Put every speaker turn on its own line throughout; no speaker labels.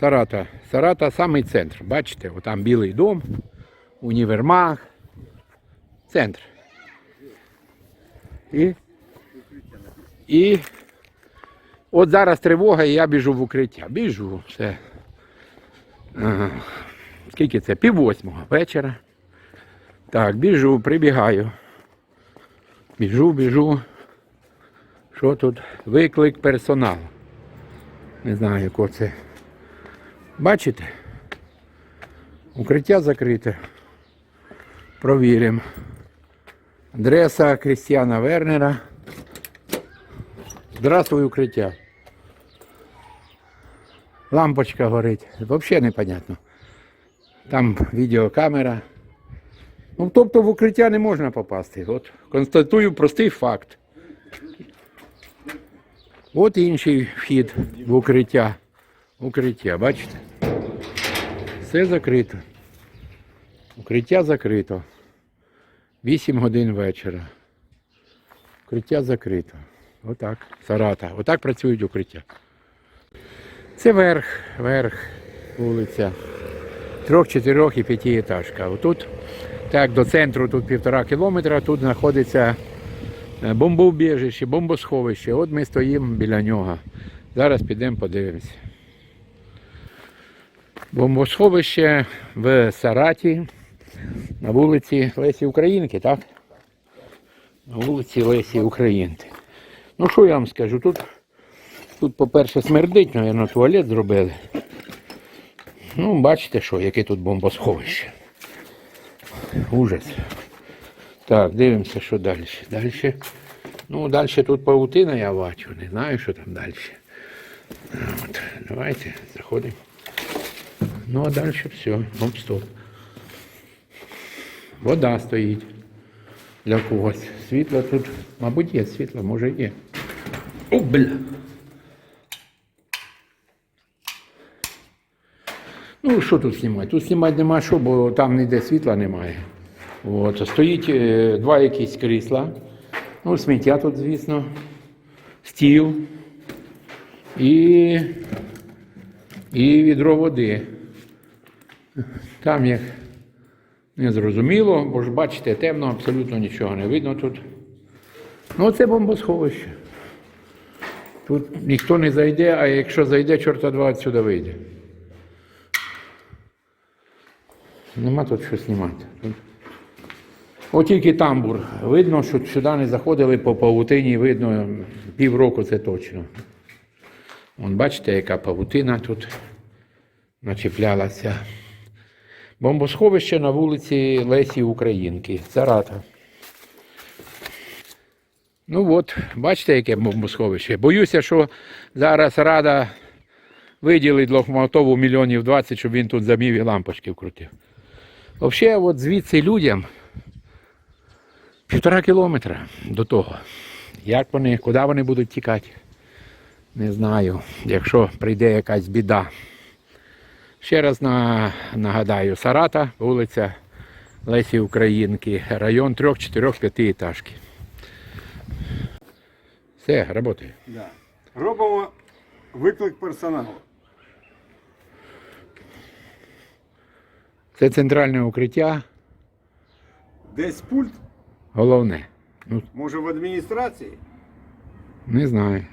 Сарата. Сарата самий центр. Бачите, отам білий дом, універмаг. Центр. І, і от зараз тривога, і я біжу в укриття. Біжу, все. Скільки це? Пів восьмого вечора. Так, біжу, прибігаю. Біжу, біжу. Що тут? Виклик персоналу. Не знаю, якого це. Бачите? Укриття закрите. Провіримо. Адреса Крістіана Вернера. Здравствуй, укриття. Лампочка горить. Взагалі непонятно. Там відеокамера. Ну, тобто в укриття не можна попасти. От констатую простий факт. От інший вхід в укриття. Укриття, бачите? Все закрито. Укриття закрито. 8 годин вечора. Укриття закрито. Отак. Сарата. Отак працюють укриття. Це верх, верх, вулиця. Трьох, чотирьох і п'ятиэтажка. Отут, так, до центру тут півтора кілометра, тут знаходиться е, бомбоубіжище, бомбосховище. От ми стоїмо біля нього. Зараз підемо подивимося. Бомбосховище в Сараті на вулиці Лесі Українки, так? На вулиці Лесі Українки. Ну що я вам скажу? Тут, тут по-перше, смердить, мабуть, туалет зробили. Ну, бачите, що, яке тут бомбосховище. Ужас. Так, дивимося, що далі. Далі. Ну, далі тут паутина я бачу, не знаю, що там далі. От, давайте заходимо. Ну, а далі все. Оп, стоп. Вода стоїть для когось. Світло тут, мабуть, є світло, може є. О, бля. Ну, що тут знімати? Тут знімати нема що, бо там ніде світла немає. От. Стоїть е, два якісь крісла. Ну, сміття тут, звісно. Стіл. І, і відро води. Там як незрозуміло, бо ж бачите, темно, абсолютно нічого не видно тут. Ну, це бомбосховище. Тут ніхто не зайде, а якщо зайде, чорта два відсюди вийде. Нема тут що знімати. От тільки тамбур. Видно, що сюди не заходили по павутині, видно, півроку це точно. Вон бачите, яка павутина тут начеплялася. Бомбосховище на вулиці Лесі Українки, Сарата. Ну от, бачите, яке бомбосховище. Боюся, що зараз Рада виділить Лохматову мільйонів 20, щоб він тут замів і лампочки вкрутив. Взагалі, от звідси людям півтора кілометра до того. Як вони, куди вони будуть тікати? Не знаю. Якщо прийде якась біда. Ще раз на, нагадаю, Сарата, вулиця Лесі Українки, район 3-4-5 етажки. Все, працює.
Да. Робимо виклик персоналу.
Це центральне укриття,
Десь пульт,
головне. Ну,
може в адміністрації,
не знаю.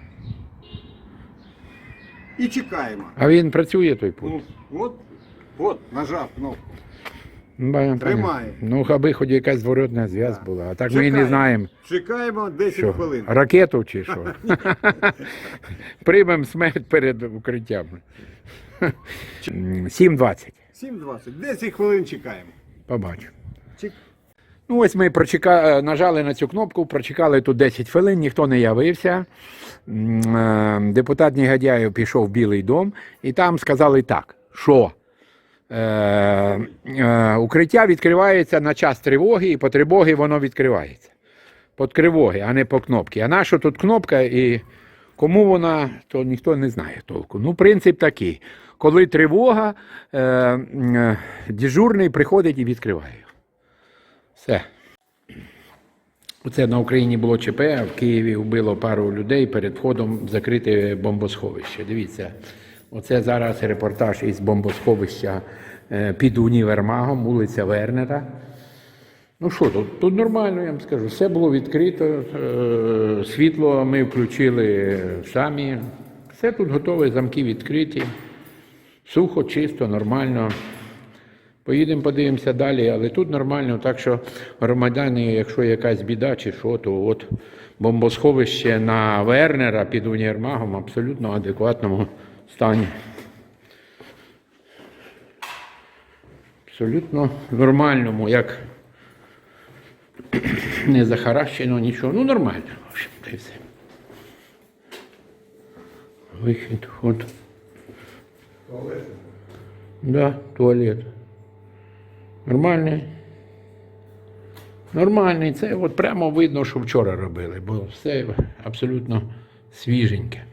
І чекаємо.
А він працює той пункт.
Ну, от, от, нажав кнопку.
Ну.
Тримає.
Ну, аби хоч якась зворотна зв'язь була. А так ми і не знаємо,
Чекаємо 10
що
хвилин.
ракету чи що. Приймемо смерть перед укриттям. 7.20.
7.20. 10 хвилин чекаємо.
Побачу.
Чек...
Ну, ось ми прочека... нажали на цю кнопку, прочекали тут 10 хвилин, ніхто не явився. Е, Депутат Негодяєв пішов в Білий дом, і там сказали так, що е, е, укриття відкривається на час тривоги, і по тривогі воно відкривається. По тривоги, а не по кнопці. А наша тут кнопка, і кому вона, то ніхто не знає толку. Ну, принцип такий. Коли тривога, е, е, дежурний приходить і відкриває. Все. Оце на Україні було ЧП, а в Києві вбило пару людей перед входом в закрите бомбосховище. Дивіться, Оце зараз репортаж із бомбосховища е, під універмагом, вулиця Вернера. Ну що тут? Тут нормально, я вам скажу. Все було відкрито, е, світло ми включили самі. Все тут готове, замки відкриті. Сухо, чисто, нормально. Поїдемо, подивимося далі, але тут нормально, так що громадяни, якщо якась біда чи що, то от бомбосховище на Вернера під універмагом в абсолютно адекватному стані. Абсолютно нормальному, як не захаращено, нічого. Ну, нормально, в общем, та й все. Вихід, вход. Да, туалет. Нормальний. Нормальний. Це от прямо видно, що вчора робили, бо все абсолютно свіженьке.